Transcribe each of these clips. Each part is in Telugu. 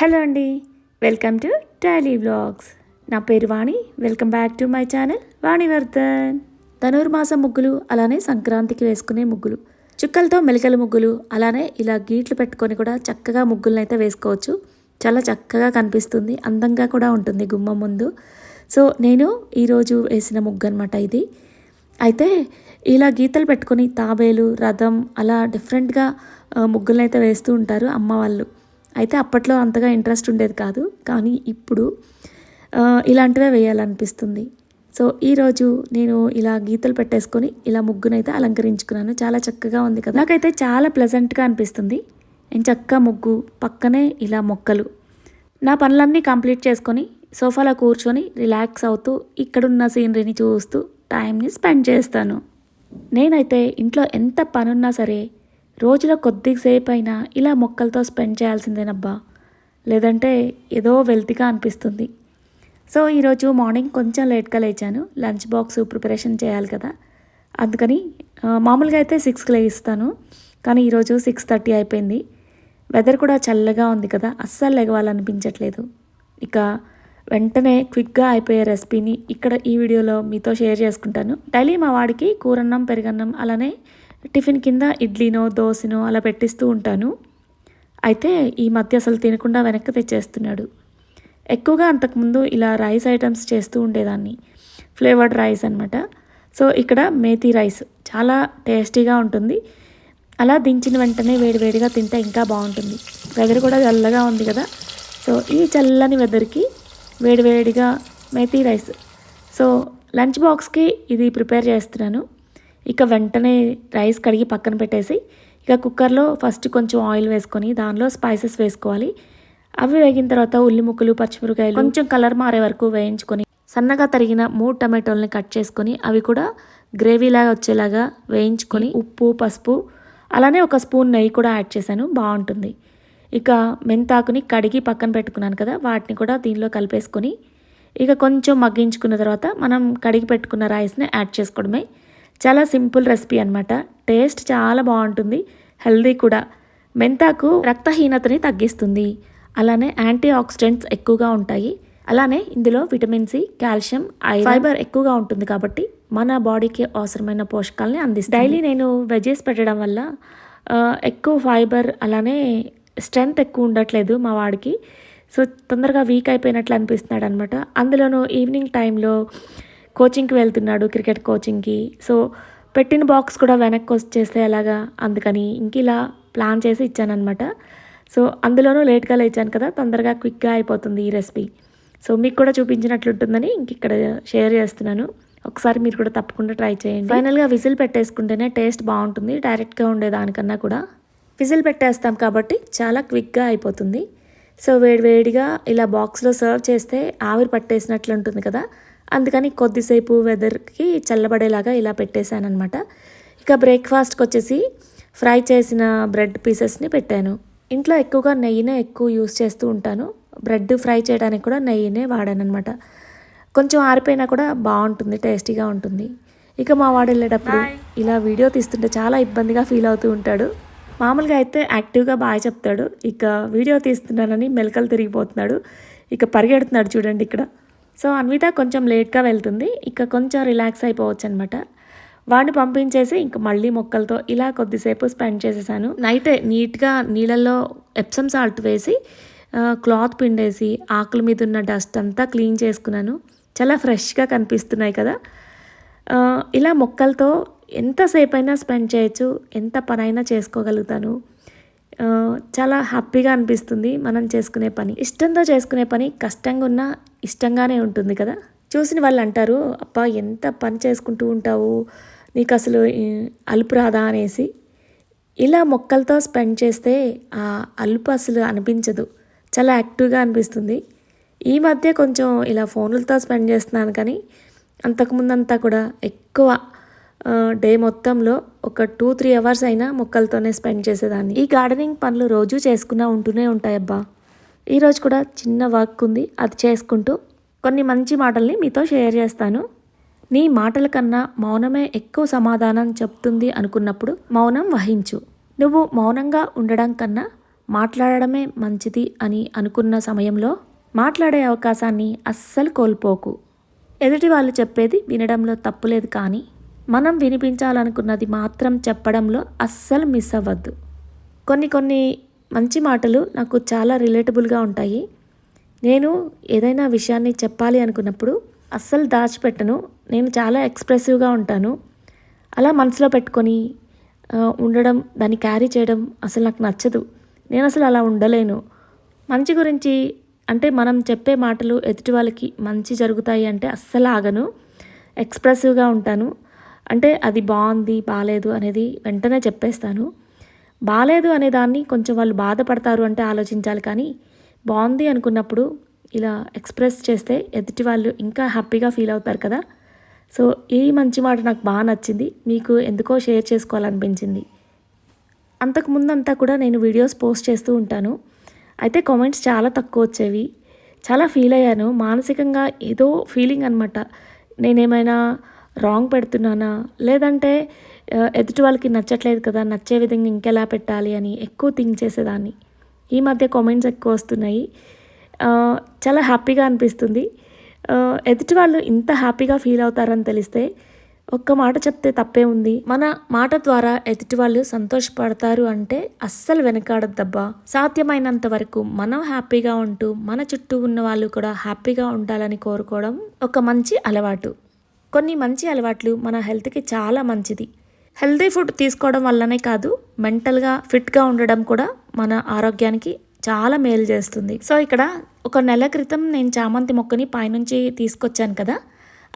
హలో అండి వెల్కమ్ టు డైలీ వ్లాగ్స్. నా పేరు Vani welcome back to my channel Vanivardhan. ధనుర్మాసం ముగ్గులు అలానే సంక్రాంతికి వేసుకునే ముగ్గులు. చుక్కలతో మెలికల ముగ్గులు అలానే ఇలా గీట్లు పెట్టుకొని కూడా చక్కగా ముగ్గులను అయితే వేసుకోవచ్చు. చాలా చక్కగా కనిపిస్తుంది అందంగా కూడా ఉంటుంది గుమ్మం ముందు. సో నేను ఈరోజు వేసిన ముగ్గు అనమాట ఇది. అయితే ఇలా గీతలు పెట్టుకొని తాబేలు రథం అలా డిఫరెంట్గా ముగ్గులను అయితే వేస్తూ ఉంటారు అమ్మ వాళ్ళు. అయితే అప్పట్లో అంతగా ఇంట్రెస్ట్ ఉండేది కాదు. కానీ ఇప్పుడు ఇలాంటివే వేయాలనిపిస్తుంది. సో ఈరోజు నేను ఇలా గీతలు పెట్టేసుకొని ఇలా ముగ్గునైతే అలంకరించుకున్నాను. చాలా చక్కగా ఉంది కదా? నాకైతే చాలా ప్లెజెంట్గా అనిపిస్తుంది. నేను చక్కగా ముగ్గు పక్కనే ఇలా మొక్కలు. నా పనులన్నీ కంప్లీట్ చేసుకొని సోఫాలో కూర్చొని రిలాక్స్ అవుతూ ఇక్కడున్న సీనరీని చూస్తూ టైంని స్పెండ్ చేస్తాను. నేనైతే ఇంట్లో ఎంత పనున్నా సరే రోజులో కొద్దిసేపు అయినా ఇలా మొక్కలతో స్పెండ్ చేయాల్సిందేనబ్బా. లేదంటే ఏదో వెల్తిగా అనిపిస్తుంది. సో ఈరోజు మార్నింగ్ కొంచెం లేట్గా లేచాను. లంచ్ బాక్స్ ప్రిపరేషన్ చేయాలి కదా. అందుకని మామూలుగా అయితే సిక్స్కి లేస్తాను. కానీ ఈరోజు సిక్స్ థర్టీ అయిపోయింది. వెదర్ కూడా చల్లగా ఉంది కదా. అస్సలు లెగవాలనిపించట్లేదు ఇక వెంటనే క్విక్గా అయిపోయే రెసిపీని ఇక్కడ ఈ వీడియోలో మీతో షేర్ చేసుకుంటాను. డైలీ మా వాడికి కూరన్నం పెరుగన్నం అలానే టిఫిన్ కింద ఇడ్లీనో దోశనో అలా పెట్టిస్తూ ఉంటాను. అయితే ఈ మధ్య అసలు తినకుండా వెనక్కి తెచ్చేస్తున్నాడు. ఎక్కువగా అంతకుముందు ఇలా రైస్ ఐటమ్స్ చేస్తూ ఉండేదాన్ని. ఫ్లేవర్డ్ రైస్ అనమాట సో ఇక్కడ మేతి రైస్ చాలా టేస్టీగా ఉంటుంది. అలా దించిన వెంటనే వేడివేడిగా తింటే ఇంకా బాగుంటుంది. వెదర్ కూడా చల్లగా ఉంది కదా. సో ఈ చల్లని వెదర్కి వేడివేడిగా మేతి రైస్. సో లంచ్ బాక్స్కి ఇది ప్రిపేర్ చేస్తున్నాను. ఇక వెంటనే రైస్ కడిగి పక్కన పెట్టేసి ఇక కుక్కర్లో ఫస్ట్ కొంచెం ఆయిల్ వేసుకొని దానిలో స్పైసెస్ వేసుకోవాలి. అవి వేగిన తర్వాత ఉల్లి ముక్కలు పచ్చిమిరకాయలు కొంచెం కలర్ మారే వరకు వేయించుకొని సన్నగా తరిగిన మూడు టమాటోల్ని కట్ చేసుకొని అవి కూడా గ్రేవీలాగా వచ్చేలాగా వేయించుకొని ఉప్పు పసుపు అలానే ఒక స్పూన్ నెయ్యి కూడా యాడ్ చేశాను. బాగుంటుంది. ఇక మెంతాకుని కడిగి పక్కన పెట్టుకున్నాను కదా వాటిని కూడా దీనిలో కలిపేసుకొని ఇక కొంచెం మగ్గించుకున్న తర్వాత మనం కడిగి పెట్టుకున్న రైస్ని యాడ్ చేసుకోవడమే. చాలా సింపుల్ రెసిపీ అనమాట టేస్ట్ చాలా బాగుంటుంది. హెల్దీ కూడా. మెంతాకు రక్తహీనతని తగ్గిస్తుంది. అలానే యాంటీ ఆక్సిడెంట్స్ ఎక్కువగా ఉంటాయి. అలానే ఇందులో విటమిన్ సి కాల్షియం ఫైబర్ ఎక్కువగా ఉంటుంది కాబట్టి మన బాడీకి అవసరమైన పోషకాలని అందిస్తుంది. డైలీ నేను వెజెస్ పెట్టడం వల్ల ఎక్కువ ఫైబర్ అలానే స్ట్రెంగ్త్ ఎక్కువ ఉండట్లేదు మా వాడికి. సో తొందరగా వీక్ అయిపోయినట్లు అనిపిస్తున్నాడు అనమాట అందులోనూ ఈవినింగ్ టైంలో కోచింగ్కి వెళ్తున్నాడు క్రికెట్ కోచింగ్కి. సో పెట్టిన బాక్స్ కూడా వెనక్కి వచ్చేస్తే ఎలాగా? అందుకని ఇంక ఇలా ప్లాన్ చేసి ఇచ్చానమాట సో అందులోనూ లేట్గా లేచాను కదా తొందరగా క్విక్గా అయిపోతుంది ఈ రెసిపీ. సో మీకు కూడా చూపించినట్లుంటుందని ఇంక ఇక్కడ షేర్ చేస్తున్నాను. ఒకసారి మీరు కూడా తప్పకుండా ట్రై చేయండి. ఫైనల్గా విజిల్ పెట్టేసుకుంటేనే టేస్ట్ బాగుంటుంది డైరెక్ట్గా ఉండేదానికన్నా కూడా. విజిల్ పెట్టేస్తాం కాబట్టి చాలా క్విక్గా అయిపోతుంది. సో వేడివేడిగా ఇలా బాక్స్లో సర్వ్ చేస్తే ఆవిరి పట్టేసినట్లు ఉంటుంది కదా అందుకని కొద్దిసేపు వెదర్కి చల్లబడేలాగా ఇలా పెట్టేశాను అనమాట ఇక బ్రేక్ఫాస్ట్కి వచ్చేసి ఫ్రై చేసిన బ్రెడ్ పీసెస్ని పెట్టాను. ఇంట్లో ఎక్కువగా నెయ్యినే ఎక్కువ యూస్ చేస్తూ ఉంటాను. బ్రెడ్ ఫ్రై చేయడానికి కూడా నెయ్యినే వాడాను అనమాట కొంచెం ఆరిపోయినా కూడా బాగుంటుంది టేస్టీగా ఉంటుంది. ఇక మా వాడు వెళ్ళేటప్పుడు ఇలా వీడియో తీస్తుంటే చాలా ఇబ్బందిగా ఫీల్ అవుతూ ఉంటాడు. మామూలుగా అయితే యాక్టివ్గా బాగా చెప్తాడు. ఇక వీడియో తీస్తున్నానని మెలకలు తిరిగిపోతున్నాడు. ఇక పరిగెడుతున్నాడు చూడండి ఇక్కడ. సో అన్విత కొంచెం లేట్గా వెళ్తుంది. ఇక కొంచెం రిలాక్స్ అయిపోవచ్చు అనమాట వాడిని పంపించేసి ఇంక మళ్ళీ మొక్కలతో ఇలా కొద్దిసేపు స్పెండ్ చేసేసాను. నైట్ నీట్గా నీళ్ళల్లో ఎప్సమ్ సాల్ట్ వేసి క్లాత్ పిండేసి ఆకుల మీద ఉన్న డస్ట్ అంతా క్లీన్ చేసుకున్నాను. చాలా ఫ్రెష్గా కనిపిస్తున్నాయి కదా. ఇలా మొక్కలతో ఎంతసేపు అయినా స్పెండ్ చేయొచ్చు. ఎంత పనైనా చేసుకోగలుగుతాను. చాలా హ్యాపీగా అనిపిస్తుంది మనం చేసుకునే పని. ఇష్టంతో చేసుకునే పని కష్టంగా ఉన్నా ఇష్టంగానే ఉంటుంది కదా? చూసిన వాళ్ళు అంటారు అప్ప ఎంత పని చేసుకుంటూ ఉంటావు? నీకు అసలు అలుపు రాదా? అనేసి. ఇలా మొక్కలతో స్పెండ్ చేస్తే ఆ అలుపు అసలు అనిపించదు. చాలా యాక్టివ్గా అనిపిస్తుంది. ఈ మధ్య కొంచెం ఇలా ఫోన్లతో స్పెండ్ చేస్తున్నాను కానీ అంతకుముందంతా కూడా ఎక్కువ డే మొత్తంలో ఒక టూ త్రీ అవర్స్ అయినా మొక్కలతోనే స్పెండ్ చేసేదాన్ని. ఈ గార్డెనింగ్ పనులు రోజు చేసుకున్నా ఉంటూనే ఉంటాయబ్బా. ఈరోజు కూడా చిన్న వర్క్ ఉంది అది చేసుకుంటూ కొన్ని మంచి మాటల్ని మీతో షేర్ చేస్తాను. నీ మాటల కన్నా మౌనమే ఎక్కువ సమాధానం చెప్తుంది అనుకున్నప్పుడు మౌనం వహించు. నువ్వు మౌనంగా ఉండడం కన్నా మాట్లాడడమే మంచిది అని అనుకున్న సమయంలో మాట్లాడే అవకాశాన్ని అస్సలు కోల్పోకు. ఎదుటి వాళ్ళు చెప్పేది వినడంలో తప్పులేదు కానీ మనం వినిపించాలనుకున్నది మాత్రం చెప్పడంలో అస్సలు మిస్ అవ్వద్దు. కొన్ని కొన్ని మంచి మాటలు నాకు చాలా రిలేటబుల్గా ఉంటాయి. నేను ఏదైనా విషయాన్ని చెప్పాలి అనుకున్నప్పుడు అస్సలు దాచిపెట్టను. నేను చాలా ఎక్స్ప్రెసివ్గా ఉంటాను. అలా మనసులో పెట్టుకొని ఉండడం దాన్ని క్యారీ చేయడం అసలు నాకు నచ్చదు. నేను అసలు అలా ఉండలేను. మంచి గురించి అంటే మనం చెప్పే మాటలు ఎదుటి వాళ్ళకి మంచి జరుగుతాయి అంటే అస్సలు ఆగను. ఎక్స్ప్రెసివ్గా ఉంటాను. అంటే అది బాగుంది బాగాలేదు అనేది వెంటనే చెప్పేస్తాను. బాగాలేదు అనే దాన్ని కొంచెం వాళ్ళు బాధపడతారు అంటే ఆలోచించాలి కానీ బాగుంది అనుకున్నప్పుడు ఇలా ఎక్స్ప్రెస్ చేస్తే ఎదుటి వాళ్ళు ఇంకా హ్యాపీగా ఫీల్ అవుతారు కదా. సో ఈ మంచి మాట నాకు బాగా నచ్చింది. మీకు ఎందుకో షేర్ చేసుకోవాలనిపించింది. అంతకు అంతా కూడా నేను వీడియోస్ పోస్ట్ చేస్తూ ఉంటాను. అయితే కామెంట్స్ చాలా తక్కువ వచ్చేవి. చాలా ఫీల్ అయ్యాను. మానసికంగా ఏదో ఫీలింగ్ అనమాట నేనేమైనా రాంగ్ పెడుతున్నానా? లేదంటే ఎదుటి వాళ్ళకి నచ్చట్లేదు కదా నచ్చే విధంగా ఇంకెలా పెట్టాలి అని ఎక్కువ థింక్ చేసేదాన్ని. ఈ మధ్య కామెంట్స్ ఎక్కువ వస్తున్నాయి. చాలా హ్యాపీగా అనిపిస్తుంది. ఎదుటి వాళ్ళు ఇంత హ్యాపీగా ఫీల్ అవుతారని తెలిస్తే ఒక్క మాట చెప్తే తప్పే ఉంది. మన మాట ద్వారా ఎదుటి వాళ్ళు సంతోషపడతారు అంటే అస్సలు వెనకాడద్దబ్బా సాధ్యమైనంత వరకు మనం హ్యాపీగా ఉంటూ మన చుట్టూ ఉన్న వాళ్ళు కూడా హ్యాపీగా ఉండాలని కోరుకోవడం ఒక మంచి అలవాటు. కొన్ని మంచి అలవాట్లు మన హెల్త్కి చాలా మంచిది. హెల్తీ ఫుడ్ తీసుకోవడం వల్లనే కాదు మెంటల్గా ఫిట్గా ఉండడం కూడా మన ఆరోగ్యానికి చాలా మేలు చేస్తుంది. సో ఇక్కడ ఒక నెల క్రితం నేను చామంతి మొక్కని పైనుంచి తీసుకొచ్చాను కదా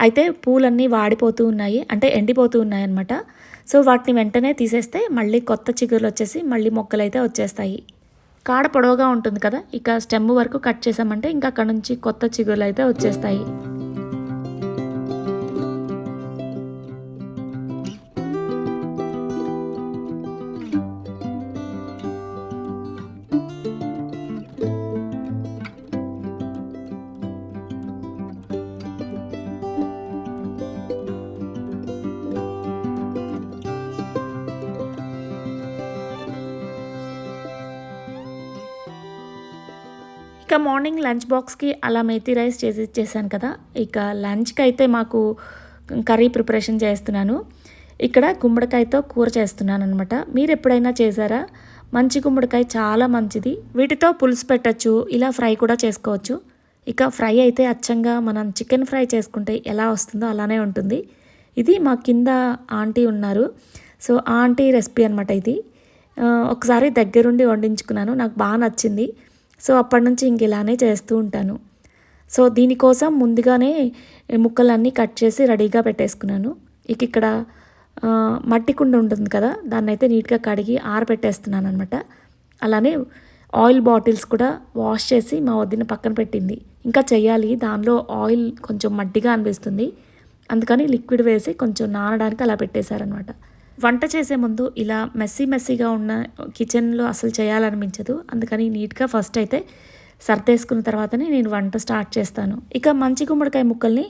అయితే పూలన్నీ వాడిపోతూ ఉన్నాయి అంటే ఎండిపోతూ ఉన్నాయి అనమాట సో వాటిని వెంటనే తీసేస్తే మళ్ళీ కొత్త చిగురులు వచ్చేసి మళ్ళీ మొక్కలు అయితే వచ్చేస్తాయి. కాడ పొడవుగా ఉంటుంది కదా ఇక స్టెమ్ వరకు కట్ చేసామంటే ఇంకా అక్కడ నుంచి కొత్త చిగురులు అయితే వచ్చేస్తాయి. ఇక మార్నింగ్ లంచ్ బాక్స్కి అలా మేతి రైస్ చేసి ఇచ్చేసాను కదా. ఇక లంచ్కి అయితే మాకు కర్రీ ప్రిపరేషన్ చేస్తున్నాను. ఇక్కడ గుమ్మడికాయతో కూర చేస్తున్నాను అనమాట మీరు ఎప్పుడైనా చేశారా? మంచి గుమ్మడికాయ చాలా మంచిది. వీటితో పులుసు పెట్టచ్చు ఇలా ఫ్రై కూడా చేసుకోవచ్చు. ఇక ఫ్రై అయితే అచ్చంగా మనం చికెన్ ఫ్రై చేసుకుంటే ఎలా వస్తుందో అలానే ఉంటుంది. ఇది మా కింద ఆంటీ ఉన్నారు. సో ఆంటీ రెసిపీ అనమాట ఇది. ఒకసారి దగ్గరుండి వండించుకున్నాను. నాకు బాగా నచ్చింది. సో అప్పటి నుంచి ఇంక ఇలానే చేస్తూ ఉంటాను. సో దీనికోసం ముందుగానే ముక్కలన్నీ కట్ చేసి రెడీగా పెట్టేసుకున్నాను. ఇక ఇక్కడ మట్టి కుండ ఉంటుంది కదా దాన్ని అయితే నీట్గా కడిగి ఆరబెట్టేస్తున్నాను అనమాట అలానే ఆయిల్ బాటిల్స్ కూడా వాష్ చేసి మా వదిన పక్కన పెట్టింది. ఇంకా చేయాలి దానిలో ఆయిల్ కొంచెం మట్టిగా అనిపిస్తుంది. అందుకని లిక్విడ్ వేసి కొంచెం నానడానికి అలా పెట్టేశారనమాట వంట చేసే ముందు ఇలా మెస్సీ మెస్సీగా ఉన్న కిచెన్లో అసలు చేయాలనిపించదు. అందుకని నీట్గా ఫస్ట్ అయితే సర్దేసుకున్న తర్వాతనే నేను వంట స్టార్ట్ చేస్తాను. ఇక మంచి గుమ్మడికాయ ముక్కల్ని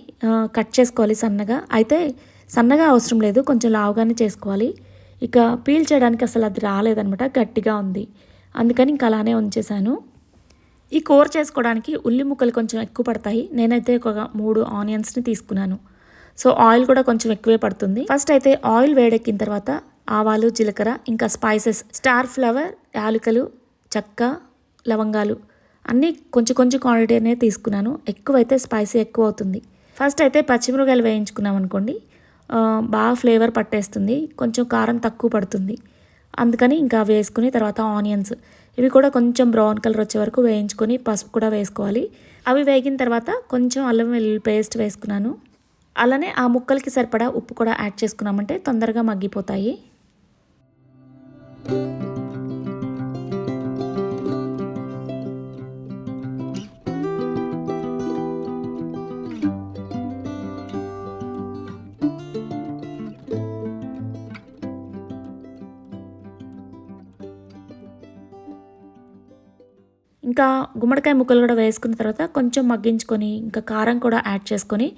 కట్ చేసుకోవాలి సన్నగా. అయితే సన్నగా అవసరం లేదు కొంచెం లావుగానే చేసుకోవాలి. ఇక పీల్ చేయడానికి అసలు అది రాలేదనమాట గట్టిగా ఉంది. అందుకని ఇంకా అలానే ఉంచేశాను. ఈ కూర చేసుకోవడానికి ఉల్లి ముక్కలు కొంచెం ఎక్కువ పడతాయి. నేనైతే ఒక మూడు ఆనియన్స్ని తీసుకున్నాను. సో ఆయిల్ కూడా కొంచెం ఎక్కువే పడుతుంది. ఫస్ట్ అయితే ఆయిల్ వేడెక్కిన తర్వాత ఆవాలు జీలకర్ర ఇంకా స్పైసెస్ స్టార్ ఫ్లవర్ యాలకులు చెక్క లవంగాలు అన్నీ కొంచెం కొంచెం క్వాంటిటీనే తీసుకున్నాను. ఎక్కువైతే స్పైసీ ఎక్కువ అవుతుంది. ఫస్ట్ అయితే పచ్చిమిరకాయలు వేయించుకున్నాం అనుకోండి. బాగా ఫ్లేవర్ పట్టేస్తుంది. కొంచెం కారం తక్కువ పడుతుంది. అందుకని ఇంకా వేసుకుని తర్వాత ఆనియన్స్ ఇవి కూడా కొంచెం బ్రౌన్ కలర్ వచ్చే వరకు వేయించుకొని పసుపు కూడా వేసుకోవాలి. అవి వేగిన తర్వాత కొంచెం అల్లం వెల్లుల్లి పేస్ట్ వేసుకున్నాను. అలానే ఆ ముక్కలకి సరిపడా ఉప్పు కూడా యాడ్ చేసుకున్నామంటే తొందరగా మగ్గిపోతాయి. ఇంకా గుమ్మడికాయ ముక్కలు కూడా వేసుకున్న తర్వాత కొంచెం మగ్గించుకొని ఇంకా కారం కూడా యాడ్ చేసుకొని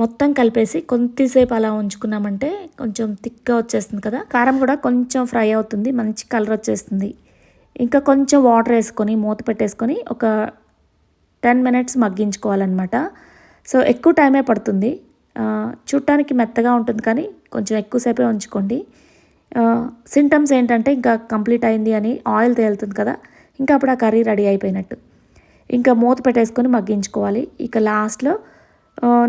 మొత్తం కలిపేసి కొద్దిసేపు అలా ఉంచుకున్నామంటే కొంచెం థిక్గా వచ్చేస్తుంది కదా. కారం కూడా కొంచెం ఫ్రై అవుతుంది మంచి కలర్ వచ్చేస్తుంది. ఇంకా కొంచెం వాటర్ వేసుకొని మూత పెట్టేసుకొని ఒక టెన్ మినిట్స్ మగ్గించుకోవాలన్నమాట. సో ఎక్కువ టైమే పడుతుంది. చూడటానికి మెత్తగా ఉంటుంది కానీ కొంచెం ఎక్కువసేపే ఉంచుకోండి. సింటమ్స్ ఏంటంటే ఇంకా కంప్లీట్ అయింది అని ఆయిల్ తేలుతుంది కదా ఇంకా అప్పుడు ఆ కర్రీ రెడీ అయిపోయినట్టు. ఇంకా మూత పెట్టేసుకొని మగ్గించుకోవాలి. ఇక లాస్ట్లో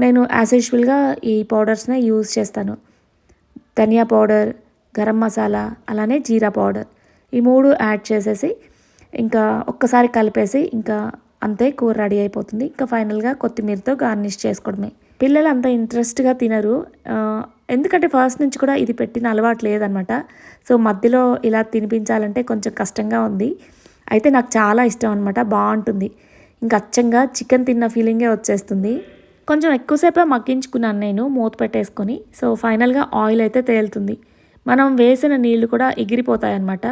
నేను యాజ్ యూజువల్గా ఈ పౌడర్స్నే యూజ్ చేస్తాను. ధనియా పౌడర్ గరం మసాలా అలానే జీరా పౌడర్ ఈ మూడు యాడ్ చేసేసి ఇంకా ఒక్కసారి కలిపేసి ఇంకా అంతే కూర రెడీ అయిపోతుంది. ఇంకా ఫైనల్గా కొత్తిమీరతో గార్నిష్ చేసుకోవడమే. పిల్లలు అంత ఇంట్రెస్ట్గా తినరు. ఎందుకంటే ఫస్ట్ నుంచి కూడా ఇది పెట్టిన అలవాటు లేదనమాట. సో మధ్యలో ఇలా తినిపించాలంటే కొంచెం కష్టంగా ఉంది. అయితే నాకు చాలా ఇష్టం అనమాట బాగుంటుంది. ఇంకా అచ్చంగా చికెన్ తిన్న ఫీలింగే వచ్చేస్తుంది. కొంచెం ఎక్కువసేపే మగ్గించుకున్నాను నేను మూత పెట్టేసుకొని. సో ఫైనల్గా ఆయిల్ అయితే తేలుతుంది. మనం వేసిన నీళ్ళు కూడా ఎగిరిపోతాయి అన్నమాట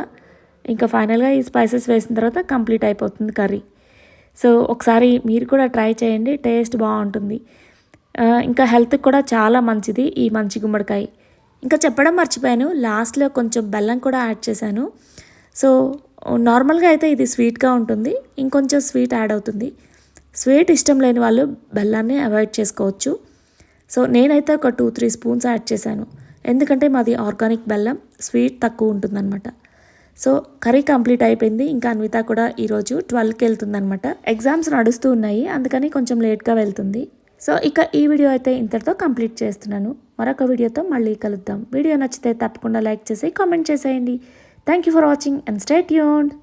ఇంకా ఫైనల్గా ఈ స్పైసెస్ వేసిన తర్వాత కంప్లీట్ అయిపోతుంది కర్రీ. సో ఒకసారి మీరు కూడా ట్రై చేయండి టేస్ట్ బాగుంటుంది. ఇంకా హెల్త్కి కూడా చాలా మంచిది ఈ మంచి గుమ్మడికాయ. ఇంకా చెప్పడం మర్చిపోయాను లాస్ట్లో కొంచెం బెల్లం కూడా యాడ్ చేశాను. సో నార్మల్గా అయితే ఇది స్వీట్గా ఉంటుంది ఇంకొంచెం స్వీట్ యాడ్ అవుతుంది. స్వీట్ ఇష్టం లేని వాళ్ళు బెల్లాన్ని అవాయిడ్ చేసుకోవచ్చు. సో నేనైతే ఒక టూ త్రీ స్పూన్స్ యాడ్ చేశాను. ఎందుకంటే మాది ఆర్గానిక్ బెల్లం స్వీట్ తక్కువ ఉంటుందన్నమాట. సో కర్రీ కంప్లీట్ అయిపోయింది. ఇంకా అన్విత కూడా ఈరోజు ట్వెల్వ్కి వెళ్తుందనమాట ఎగ్జామ్స్ నడుస్తూ ఉన్నాయి. అందుకని కొంచెం లేట్గా వెళ్తుంది. సో ఇక ఈ వీడియో అయితే ఇంతటితో కంప్లీట్ చేస్తున్నాను. మరొక వీడియోతో మళ్ళీ కలుద్దాం. వీడియో నచ్చితే తప్పకుండా లైక్ చేసి కామెంట్ చేసేయండి. Thank you for watching and stay tuned.